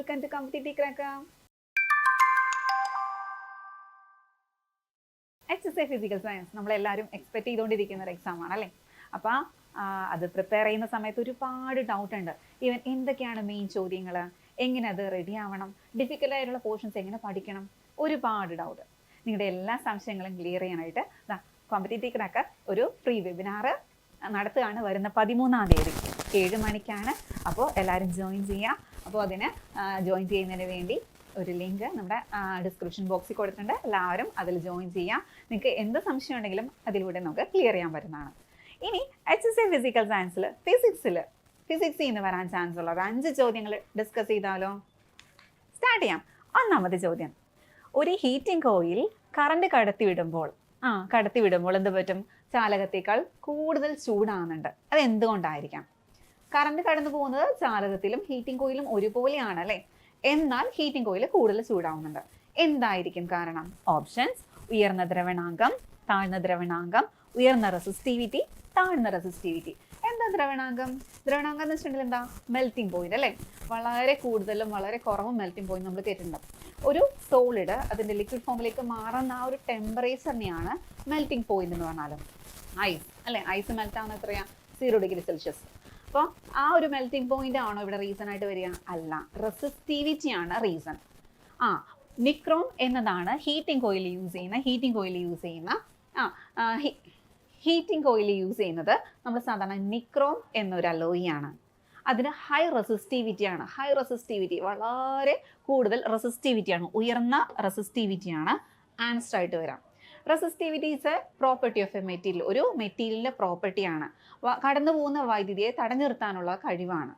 Welcome to competitive cracker H S A physical science നമ്മളെല്ലാവരും expect ചെയ്തുകൊണ്ടിരിക്കുന്ന ഒരു exam ആണ് അല്ലേ? അപ്പോൾ അത് പ്രിപ്പയർ ചെയ്യുന്ന സമയത്ത് ഒരുപാട് ഡൗട്ട് ഉണ്ട്. ഈവൻ എന്തൊക്കെയാണ് മെയിൻ ചോദ്യങ്ങൾ? എങ്ങനെ അത് റെഡി ആവണം? ഡിഫിക്കൽട്ട് ആയിട്ടുള്ള പോർഷൻസ് എങ്ങനെ പഠിക്കണം? ഒരുപാട് ഡൗട്ട് നിങ്ങളുടെ എല്ലാ സംശയങ്ങളും ക്ലിയർ ചെയ്യാനായിട്ട് കോമ്പറ്റേറ്റീവ് ക്രാക്കർ ഒരു ഫ്രീ വെബിനാർ നടത്തുകയാണ് വരുന്ന പതിമൂന്നാം തീയതി. ഏഴ് മണിക്കാണ്. അപ്പോൾ എല്ലാവരും ജോയിൻ ചെയ്യുക. അപ്പോൾ അതിന് ജോയിൻ ചെയ്യുന്നതിന് വേണ്ടി ഒരു ലിങ്ക് നമ്മുടെ ഡിസ്ക്രിപ്ഷൻ ബോക്സിൽ കൊടുത്തിട്ടുണ്ട്. എല്ലാവരും അതിൽ ജോയിൻ ചെയ്യാം. നിങ്ങൾക്ക് എന്ത് സംശയം ഉണ്ടെങ്കിലും അതിലൂടെ നമുക്ക് ക്ലിയർ ചെയ്യാൻ പറ്റുന്നതാണ്. ഇനി എച്ച് എസ് എ ഫിസിക്കൽ സയൻസിൽ ഫിസിക്സിൽ ഫിസിക്സിൽ നിന്ന് വരാൻ ചാൻസ് ഉള്ളത് അഞ്ച് ചോദ്യങ്ങൾ ഡിസ്കസ് ചെയ്താലോ? സ്റ്റാർട്ട് ചെയ്യാം. ഒന്നാമത്തെ ചോദ്യം. ഒരു ഹീറ്റിംഗ് കോയിൽ കറണ്ട് കടത്തി വിടുമ്പോൾ ആ കടത്തി വിടുമ്പോൾ എന്ത് പറ്റും? ചാലകത്തേക്കാൾ കൂടുതൽ ചൂടാകുന്നുണ്ട്. അത് എന്തുകൊണ്ടായിരിക്കാം കറണ്ട് കടന്നു പോകുന്നത് ചാലകത്തിലും ഹീറ്റിംഗ് കോയിലും ഒരുപോലെയാണ് അല്ലേ? എന്നാൽ ഹീറ്റിംഗ് കോയിൽ കൂടുതൽ ചൂടാവുന്നുണ്ട്. എന്തായിരിക്കും കാരണം? ഓപ്ഷൻസ് ഉയർന്ന ദ്രവണാങ്കം താഴ്ന്ന ദ്രവണാങ്കം ഉയർന്ന റെസിസ്റ്റിവിറ്റി താഴ്ന്ന റെസിസ്റ്റിവിറ്റി എന്താ ദ്രവണാങ്കം? ദ്രവണാങ്കം എന്ന് വെച്ചിട്ടുണ്ടെങ്കിൽ എന്താ? മെൽറ്റിംഗ് പോയിന്റ് അല്ലേ? വളരെ കൂടുതലും വളരെ കുറവും മെൽറ്റിംഗ് പോയിന്റ് നമ്മൾ കേട്ടിട്ടുണ്ട്. ഒരു സോളിഡ് അതിന്റെ ലിക്വിഡ് ഫോമിലേക്ക് മാറുന്ന ആ ഒരു ടെമ്പറേച്ചറിനെയാണ് മെൽറ്റിംഗ് പോയിന്റ് എന്ന് പറഞ്ഞാലും. ഐസ് അല്ലേ? ഐസ് മെൽറ്റ് ആവുന്ന എത്രയാ? സീറോ ഡിഗ്രി സെൽഷ്യസ് അപ്പോൾ ആ ഒരു മെൽറ്റിംഗ് പോയിന്റ് ആണോ ഇവിടെ റീസൺ ആയിട്ട് വരിക? അല്ല. റെസിസ്റ്റിവിറ്റി ആണ് റീസൺ ആ നിക്രോം എന്നതാണ് ഹീറ്റിംഗ് കോയിൽ യൂസ് ചെയ്യുന്ന ഹീറ്റിംഗ് കോയിൽ യൂസ് ചെയ്യുന്ന ആ ഹീറ്റിംഗ് കോയിൽ യൂസ് ചെയ്യുന്നത് നമ്മൾ സാധാരണ നിക്രോം എന്നൊരു അലോയിയാണ് അതിന് ഹൈ റെസിസ്റ്റിവിറ്റി ആണ്. ഹൈ റെസിസ്റ്റിവിറ്റി വളരെ കൂടുതൽ റെസിസ്റ്റിവിറ്റി ആണ്. ഉയർന്ന റെസിസ്റ്റിവിറ്റി ആണ്. ആൻസർ ആയിട്ട് വരാം. Resistivity is a property of a material ഒരു മെറ്റീരിയലിന്റെ പ്രോപ്പർട്ടിയാണ് കടന്നു പോകുന്ന വൈദ്യുതിയെ തടഞ്ഞു നിർത്താനുള്ള കഴിവാണ്.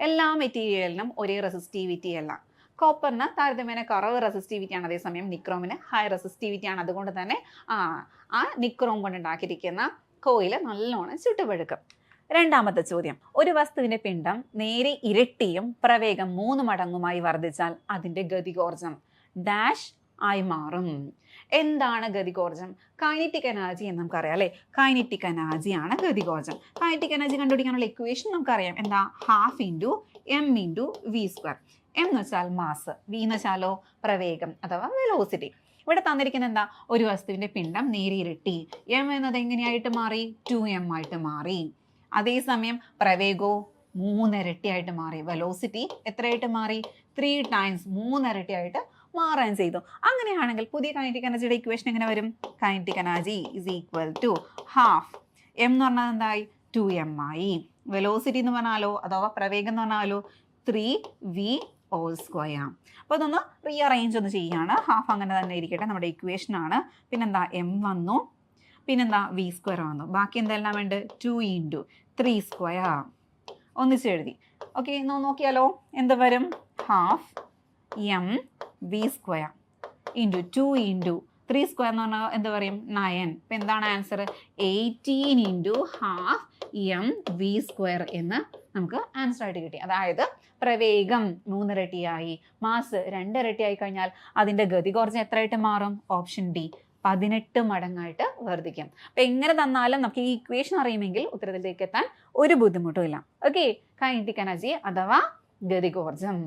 എല്ലാ മെറ്റീരിയലിനും ഒരേ റെസിസ്റ്റിവിറ്റി അല്ല. കോപ്പറിന് താരതമ്യേന കുറവ് റെസിസ്റ്റിവിറ്റി ആണ്. അതേസമയം നിക്രോമിന് ഹൈ റെസിസ്റ്റിവിറ്റി ആണ്. അതുകൊണ്ട് തന്നെ ആ ആ നിക്രോം കൊണ്ട് ഉണ്ടാക്കിയിരിക്കുന്ന കോയിൽ നല്ലോണം ചുട്ടുപഴുക്കും. രണ്ടാമത്തെ ചോദ്യം. ഒരു വസ്തുവിന്റെ പിണ്ഡം നേരെ ഇരട്ടിയും പ്രവേഗം മൂന്ന് മടങ്ങുമായി വർദ്ധിച്ചാൽ അതിന്റെ ഗതികോർജം ഡാഷ് ആയി മാറും. എന്താണ് ഗതികോർജം? കൈനറ്റിക് എനർജി എന്ന് നമുക്കറിയാം അല്ലേ? കൈനറ്റിക് എനർജി ആണ് ഗതികോർജം. കൈനറ്റിക് എനർജി കണ്ടുപിടിക്കാനുള്ള ഇക്വേഷൻ നമുക്കറിയാം. എന്താ? Half into M into V square M എന്ന് വെച്ചാൽ മാസ് വി എന്ന് വെച്ചാലോ? പ്രവേഗം അഥവാ വെലോസിറ്റി ഇവിടെ തന്നിരിക്കുന്ന എന്താ? ഒരു വസ്തുവിന്റെ പിണ്ഡം നേരെ ഇരട്ടി എം എന്നത് എങ്ങനെയായിട്ട് മാറി? ടു എം ആയിട്ട് മാറി. അതേസമയം പ്രവേഗോ മൂന്നിരട്ടിയായിട്ട് മാറി. വെലോസിറ്റി എത്രയായിട്ട് മാറി? ത്രീ ടൈംസ് മൂന്നിരട്ടിയായിട്ട് മാറാൻ ചെയ്തു. അങ്ങനെയാണെങ്കിൽ പുതിയ കൈനറ്റിക് എനർജിയുടെ ഇക്വേഷൻ എങ്ങനെ വരും? Kinetic energy is equal to half M എന്ന് പറഞ്ഞാൽ എന്തായി? ടു എം ആയി. വെലോസിറ്റി എന്ന് പറഞ്ഞാലോ? അഥവാ പ്രവേഗം എന്ന് പറഞ്ഞാലോ? ത്രീ വി ഓൾ സ്ക്വയർ അപ്പോൾ അതൊന്ന് റീഅറേഞ്ച് ഒന്ന് ചെയ്യുകയാണ് ഹാഫ് അങ്ങനെ തന്നെ ഇരിക്കട്ടെ നമ്മുടെ ഇക്വേഷൻ ആണ്. പിന്നെന്താ? എം വന്നു. പിന്നെന്താ? വി സ്ക്വയർ വന്നു. ബാക്കി എന്തെല്ലാം വേണ്ട ടു ഇന്റു ത്രീ സ്ക്വയർ ഒന്നിച്ച് എഴുതി. ഓക്കെ നോക്കിയാലോ? എന്ത് വരും? Half M V square into two into three square എന്ന് പറഞ്ഞാൽ എന്താ പറയും? നയൻ ഇപ്പം എന്താണ് answer eighteen into half M V square എന്ന് നമുക്ക് ആൻസർ ആയിട്ട് കിട്ടി. അതായത് പ്രവേഗം മൂന്നിരട്ടിയായി. മാസ് രണ്ടിരട്ടിയായി കഴിഞ്ഞാൽ അതിന്റെ ഗതി കുറച്ച് എത്രയായിട്ട് മാറും? ഓപ്ഷൻ ഡി പതിനെട്ട് മടങ്ങായിട്ട് വർദ്ധിക്കും. അപ്പം എങ്ങനെ തന്നാലും നമുക്ക് ഈ ഇക്വേഷൻ അറിയുമെങ്കിൽ ഉത്തരത്തിലേക്ക് എത്താൻ ഒരു ബുദ്ധിമുട്ടും ഇല്ല. ഓക്കെ കൈനറ്റിക് എനർജി അഥവാ ഗതികോർജം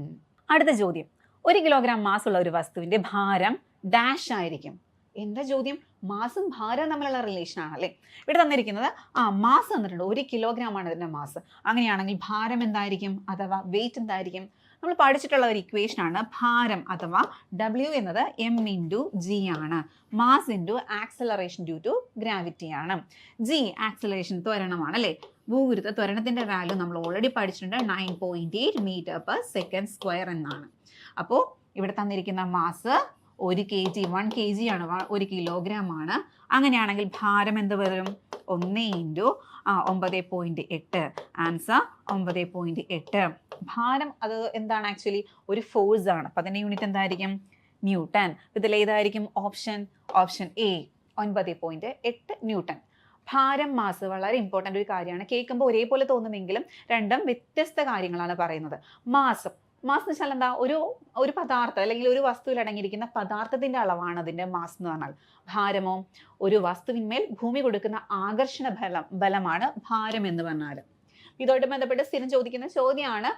അടുത്ത ചോദ്യം. ഒരു കിലോഗ്രാം മാസ് ഉള്ള ഒരു വസ്തുവിന്റെ ഭാരം ഡാഷ് ആയിരിക്കും. എന്താ ചോദ്യം? മാസും ഭാരവും തമ്മിലുള്ള റിലേഷൻ ആണല്ലേ ഇവിടെ തന്നിരിക്കുന്നത് ആ മാസ് തന്നിട്ടുണ്ട്. ഒരു കിലോഗ്രാം ആണ് ഇതിന്റെ മാസ്. അങ്ങനെയാണെങ്കിൽ ഭാരം എന്തായിരിക്കും? അഥവാ വെയിറ്റ് എന്തായിരിക്കും? നമ്മൾ പഠിച്ചിട്ടുള്ള ഒരു ഇക്വേഷൻ ആണ് ഭാരം അഥവാ ഡബ്ല്യു എന്നത് എം ഇന്റു ജി ആണ്. Mass into acceleration due to gravity ആണ്. ജി ആക്സലറേഷൻ ത്വരണമാണ് അല്ലേ? ഭൂഗുരുത്വ ത്വരണത്തിന്റെ വാല്യൂ നമ്മൾ ഓൾറെഡി പഠിച്ചിട്ടുണ്ട്. Nine point eight metre per second square എന്നാണ്. അപ്പോൾ ഇവിടെ തന്നിരിക്കുന്ന മാസ് ഒരു K G one K G ആണ് ഒരു കിലോഗ്രാം ആണ്. അങ്ങനെയാണെങ്കിൽ ഭാരം എന്ത് വരും? ഒന്ന് ഇന്റു ഒമ്പത് പോയിന്റ് എട്ട്. ആൻസർ ഒമ്പത് പോയിന്റ് എട്ട്. ഭാരം അത് എന്താണ് ആക്ച്വലി ഒരു ഫോഴ്സ് ആണ്. അപ്പം അതിന്റെ യൂണിറ്റ് എന്തായിരിക്കും? ന്യൂട്ടൺ ഇതിൽ ഏതായിരിക്കും? ഓപ്ഷൻ ഓപ്ഷൻ എ ഒൻപത് പോയിന്റ് എട്ട് ന്യൂട്ടൺ ഭാരം മാസ് വളരെ ഇമ്പോർട്ടന്റ് ഒരു കാര്യമാണ്. കേൾക്കുമ്പോൾ ഒരേപോലെ തോന്നുമെങ്കിലും രണ്ടും വ്യത്യസ്ത കാര്യങ്ങളാണ് പറയുന്നത്. മാസം മാസ് എന്ന് വെച്ചാൽ എന്താ? ഒരു ഒരു പദാർത്ഥം അല്ലെങ്കിൽ ഒരു വസ്തുവിൽ അടങ്ങിയിരിക്കുന്ന പദാർത്ഥത്തിന്റെ അളവാണ് അതിന്റെ മാസ് എന്ന് പറഞ്ഞാൽ. ഭാരമോ? ഒരു വസ്തുവിന്മേൽ ഭൂമി കൊടുക്കുന്ന ആകർഷണ ബലം ബലമാണ് ഭാരം എന്ന് പറഞ്ഞാൽ ഇതുമായിട്ട് ബന്ധപ്പെട്ട് സ്ഥിരം ചോദിക്കുന്ന ചോദ്യമാണ്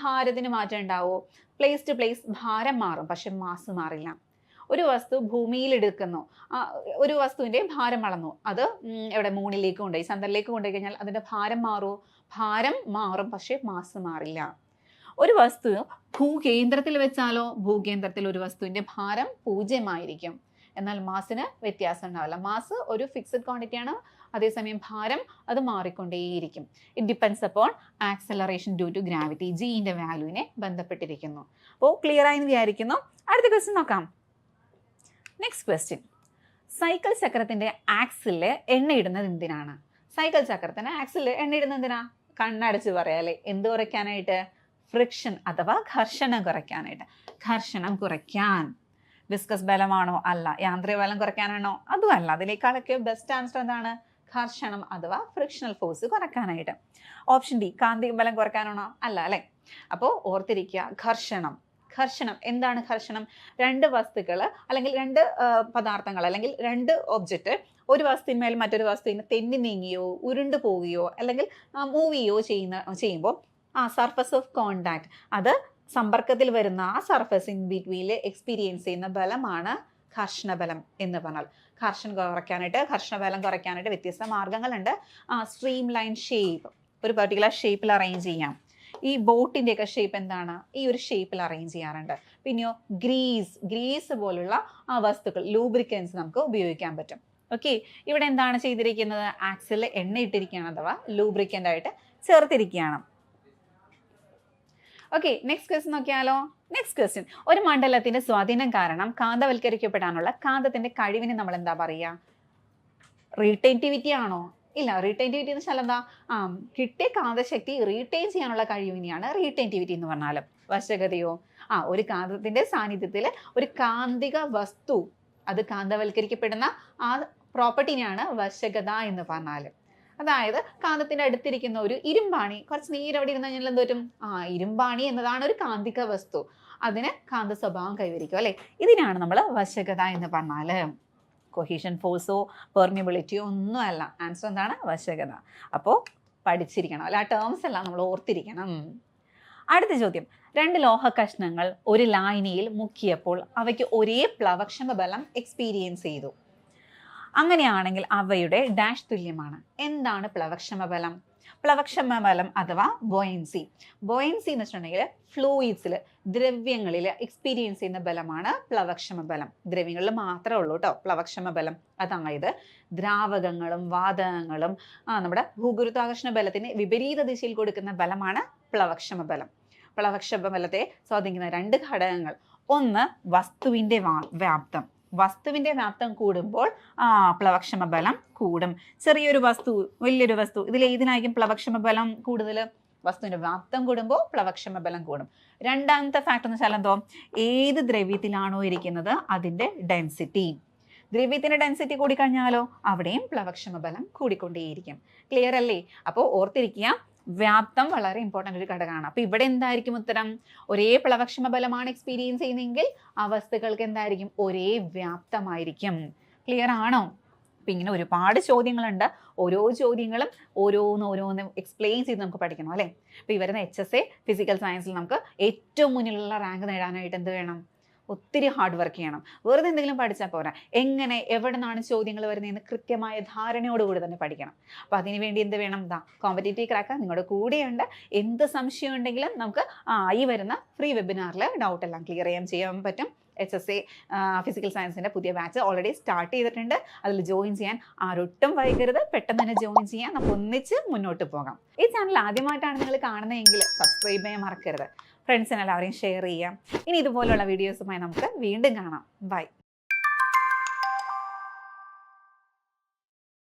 ഭാരത്തിന് മാറ്റം ഉണ്ടാവോ? പ്ലേസ് ടു പ്ലേസ് ഭാരം മാറും പക്ഷെ മാസ് മാറില്ല. ഒരു വസ്തു ഭൂമിയിൽ എടുക്കുന്നു. ഒരു വസ്തുവിന്റെ ഭാരം അളന്നു. അത് എവിടെ? മൂണിലേക്ക് കൊണ്ടുപോയി. ചന്ദ്രനിലേക്ക് കൊണ്ടുപോയി കഴിഞ്ഞാൽ അതിന്റെ ഭാരം മാറുമോ? ഭാരം മാറും പക്ഷെ മാസ് മാറില്ല. ഒരു വസ്തു ഭൂകേന്ദ്രത്തിൽ വെച്ചാലോ ഭൂകേന്ദ്രത്തിൽ ഒരു വസ്തുവിന്റെ ഭാരം പൂജ്യമായിരിക്കും. എന്നാൽ മാസിന് വ്യത്യാസം ഉണ്ടാവില്ല. മാസ് ഒരു ഫിക്സഡ് ക്വാണ്ടിറ്റി ആണ്. അതേസമയം ഭാരം അത് മാറിക്കൊണ്ടേയിരിക്കും. It depends upon acceleration due to gravity ജീന്റെ വാല്യൂവിനെ ബന്ധപ്പെട്ടിരിക്കുന്നു. അപ്പോൾ ക്ലിയർ ആയി വിചാരിക്കുന്നു. അടുത്ത ക്വസ്റ്റ്യൻ നോക്കാം. നെക്സ്റ്റ് ക്വസ്റ്റ്യൻ സൈക്കിൾ ചക്രത്തിന്റെ ആക്സിൽ എണ്ണയിടുന്നത് എന്തിനാണ്? സൈക്കിൾ ചക്രത്തിന് ആക്സിൽ എണ്ണയിടുന്നത് എന്തിനാ? കണ്ണടച്ച് പറയാല്ലേ. എന്ത് കുറയ്ക്കാനായിട്ട് ഫ്രിക്ഷൻ അഥവാ ഘർഷണം കുറയ്ക്കാനായിട്ട്. ഘർഷണം കുറയ്ക്കാൻ. വിസ്കസ് ബലമാണോ? അല്ല. യാന്ത്രിക ബലം കുറയ്ക്കാനാണോ? അതും അല്ല. അതിലേക്കാളൊക്കെ ബെസ്റ്റ് ആൻസർ എന്താണ്? ഘർഷണം അഥവാ ഫ്രിക്ഷണൽ ഫോഴ്സ് കുറയ്ക്കാനായിട്ട്. ഓപ്ഷൻ ഡി കാന്തിക ബലം കുറയ്ക്കാനാണോ? അല്ല അല്ലേ? അപ്പോൾ ഓർത്തിരിക്കുക ഘർഷണം. ഘർഷണം. എന്താണ് ഘർഷണം? രണ്ട് വസ്തുക്കൾ അല്ലെങ്കിൽ രണ്ട് പദാർത്ഥങ്ങൾ അല്ലെങ്കിൽ രണ്ട് ഒബ്ജക്റ്റ് ഒരു വസ്തുവിന്മേൽ മറ്റൊരു വസ്തുവിന് തെന്നി നീങ്ങിയോ ഉരുണ്ടു പോവുകയോ അല്ലെങ്കിൽ മൂവ് ചെയ്യുന്ന ചെയ്യുമ്പോൾ ആ സർഫസ് ഓഫ് കോണ്ടാക്ട് അത് സമ്പർക്കത്തിൽ വരുന്ന ആ സർഫസ് ഇൻ ബിറ്റ്വീനിൽ എക്സ്പീരിയൻസ് ചെയ്യുന്ന ബലമാണ് ഘർഷണബലം എന്ന് പറഞ്ഞാൽ. ഘർഷണം കുറയ്ക്കാനായിട്ട് ഘർഷണബലം കുറയ്ക്കാനായിട്ട് വ്യത്യസ്ത മാർഗങ്ങളുണ്ട്. ആ സ്ട്രീം ലൈൻ ഷേപ്പ് ഒരു പെർട്ടിക്കുലർ ഷേപ്പിൽ അറേഞ്ച് ചെയ്യാം. ഈ ബോട്ടിന്റെയൊക്കെ ഷേപ്പ് എന്താണ്? ഈ ഒരു ഷേപ്പിൽ അറേഞ്ച് ചെയ്യാറുണ്ട്. പിന്നെയോ ഗ്രീസ് ഗ്രീസ് പോലുള്ള ആ വസ്തുക്കൾ ലൂബ്രിക്കൻസ് നമുക്ക് ഉപയോഗിക്കാൻ പറ്റും. ഓക്കെ ഇവിടെ എന്താണ് ചെയ്തിരിക്കുന്നത്? ആക്സിൽ എണ്ണ ഇട്ടിരിക്കുകയാണ് അഥവാ ലൂബ്രിക്കന്റ് ആയിട്ട് ചേർത്തിരിക്കുകയാണ്. ഓക്കെ നെക്സ്റ്റ് ക്വസ്റ്റ്യൻ നോക്കിയാലോ? നെക്സ്റ്റ് ക്വസ്റ്റ്യൻ ഒരു മണ്ഡലത്തിന്റെ സ്വാധീനം കാരണം കാന്തവൽക്കരിക്കപ്പെടാനുള്ള കാന്തത്തിന്റെ കഴിവിനെ നമ്മൾ എന്താ പറയുക റീറ്റേറ്റിവിറ്റി ആണോ? ഇല്ല റീറ്റേറ്റിവിറ്റി എന്ന് വെച്ചാൽ എന്താ ആ കിട്ടിയ കാന്തശക്തി റീറ്റെയിൻ ചെയ്യാനുള്ള കഴിവിനെയാണ് റീറ്റേറ്റിവിറ്റി എന്ന് പറഞ്ഞാലും. വശഗതിയോ ആ ഒരു കാന്തത്തിന്റെ സാന്നിധ്യത്തിൽ ഒരു കാന്തിക വസ്തു അത് കാന്തവൽക്കരിക്കപ്പെടുന്ന ആ പ്രോപ്പർട്ടിനെയാണ് വശഗത എന്ന് പറഞ്ഞാൽ അതായത് കാന്തത്തിന്റെ അടുത്തിരിക്കുന്ന ഒരു ഇരുമ്പാണി. കുറച്ച് നേരം അവിടെ ഇരുന്നാൽ ഞാൻ എന്ത് പറ്റും? ആ ഇരുമ്പാണി എന്നതാണ് ഒരു കാന്തിക വസ്തു. അതിന് കാന്ത സ്വഭാവം കൈവരിക്കും അല്ലെ? ഇതിനാണ് നമ്മൾ വശകത എന്ന് പറഞ്ഞാൽ കൊഹീഷൻ ഫോഴ്സോ പെർമിബിലിറ്റിയോ ഒന്നും അല്ല ആൻസർ എന്താണ്? വശകത അപ്പോൾ പഠിച്ചിരിക്കണം. അല്ല ആ ടേംസ് എല്ലാം നമ്മൾ ഓർത്തിരിക്കണം. അടുത്ത ചോദ്യം. രണ്ട് ലോഹ കഷ്ണങ്ങൾ ഒരു ലായനിയിൽ മുക്കിയപ്പോൾ അവയ്ക്ക് ഒരേ പ്ലവക്ഷമ ബലം എക്സ്പീരിയൻസ് ചെയ്തു. അങ്ങനെയാണെങ്കിൽ അവയുടെ ഡാഷ് തുല്യമാണ്. എന്താണ് പ്ലവക്ഷമ ബലം പ്ലവക്ഷമ ബലം അഥവാ ബോയൻസി ബോയൻസി എന്ന് വെച്ചിട്ടുണ്ടെങ്കിൽ ഫ്ലൂയിഡ്സിൽ ദ്രവ്യങ്ങളിൽ എക്സ്പീരിയൻസ് ചെയ്യുന്ന ബലമാണ് പ്ലവക്ഷമ ബലം ദ്രവ്യങ്ങളിൽ മാത്രമേ ഉള്ളൂ കേട്ടോ പ്ലവക്ഷമ ബലം അതായത് ദ്രാവകങ്ങളും വാതകങ്ങളും നമ്മുടെ ഭൂഗുരുത്വാകർഷണ ബലത്തിന് വിപരീത ദിശയിൽ കൊടുക്കുന്ന ബലമാണ് പ്ലവക്ഷമ ബലം പ്ലവക്ഷമ ബലത്തെ സ്വാധീനിക്കുന്ന രണ്ട് ഘടകങ്ങൾ. ഒന്ന് വസ്തുവിന്റെ വ്യാപ്തം. വസ്തുവിന്റെ വ്യാപ്തം കൂടുമ്പോൾ ആ പ്ലവക്ഷമ ബലം കൂടും. ചെറിയൊരു വസ്തു വലിയൊരു വസ്തു ഇതിൽ ഏതിനായിരിക്കും പ്ലവക്ഷമ ബലം കൂടുതൽ? വസ്തുവിന്റെ വ്യാപ്തം കൂടുമ്പോൾ പ്ലവക്ഷമ ബലം കൂടും. രണ്ടാമത്തെ ഫാക്ടർ എന്ന് വെച്ചാൽ എന്തോ? ഏത് ദ്രവ്യത്തിലാണോ ഇരിക്കുന്നത് അതിന്റെ ഡെൻസിറ്റി ദ്രവ്യത്തിന്റെ ഡെൻസിറ്റി കൂടിക്കഴിഞ്ഞാലോ? അവിടെയും പ്ലവക്ഷമ ബലം കൂടിക്കൊണ്ടേയിരിക്കും. ക്ലിയർ അല്ലേ? അപ്പോൾ ഓർത്തിരിക്കുക വ്യാപ്തം വളരെ ഇമ്പോർട്ടന്റ് ഒരു ഘടകമാണ്. അപ്പോൾ ഇവിടെ എന്തായിരിക്കും ഉത്തരം? ഒരേ പ്ലവക്ഷമ ബലമാണ് എക്സ്പീരിയൻസ് ചെയ്യുന്നതെങ്കിൽ ആ വസ്തുക്കൾക്ക് എന്തായിരിക്കും? ഒരേ വ്യാപ്തമായിരിക്കും. ക്ലിയർ ആണോ? അപ്പം ഇങ്ങനെ ഒരുപാട് ചോദ്യങ്ങളുണ്ട്. ഓരോ ചോദ്യങ്ങളും ഓരോന്ന് ഓരോന്ന് എക്സ്പ്ലെയിൻ ചെയ്ത് നമുക്ക് പഠിക്കണം അല്ലേ? അപ്പോൾ ഈ വരുന്ന എച്ച് എസ് എ ഫിസിക്കൽ സയൻസിൽ നമുക്ക് ഏറ്റവും മുന്നിലുള്ള റാങ്ക് നേടാനായിട്ട് എന്ത് വേണം? ഒത്തിരി ഹാർഡ് വർക്ക് ചെയ്യണം. വെറുതെ എന്തെങ്കിലും പഠിച്ചാൽ പോരാ. എങ്ങനെ എവിടെ നിന്നാണ് ചോദ്യങ്ങൾ വരുന്നതെന്ന് കൃത്യമായ ധാരണയോടുകൂടി തന്നെ പഠിക്കണം. അപ്പോൾ അതിന് വേണ്ടി എന്ത് വേണം? ദാ കോമ്പറ്റേറ്റീവ് ക്രാക്ക് നിങ്ങളുടെ കൂടെയുണ്ട്. എന്ത് സംശയം ഉണ്ടെങ്കിലും നമുക്ക് ആ ഈ വരുന്ന ഫ്രീ വെബിനാറിൽ ഡൗട്ട് എല്ലാം ക്ലിയർ ചെയ്യാൻ ചെയ്യാൻ പറ്റും. എച്ച് എസ് എ ഫിസിക്കൽ സയൻസിന്റെ പുതിയ ബാച്ച് ഓൾറെഡി സ്റ്റാർട്ട് ചെയ്തിട്ടുണ്ട്. അതിൽ ജോയിൻ ചെയ്യാൻ ആരൊട്ടും വൈകരുത്. പെട്ടെന്ന് തന്നെ ജോയിൻ ചെയ്യാൻ നമുക്ക് ഒന്നിച്ച് മുന്നോട്ട് പോകാം. ഈ ചാനൽ ആദ്യമായിട്ടാണ് നിങ്ങൾ കാണുന്നതെങ്കിൽ സബ്സ്ക്രൈബ് ചെയ്യാൻ മറക്കരുത്. ഫ്രണ്ട്സിന് എല്ലാവരെയും ഷെയർ ചെയ്യാം. ഇനി ഇതുപോലുള്ള വീഡിയോസുമായി നമുക്ക് വീണ്ടും കാണാം. ബൈ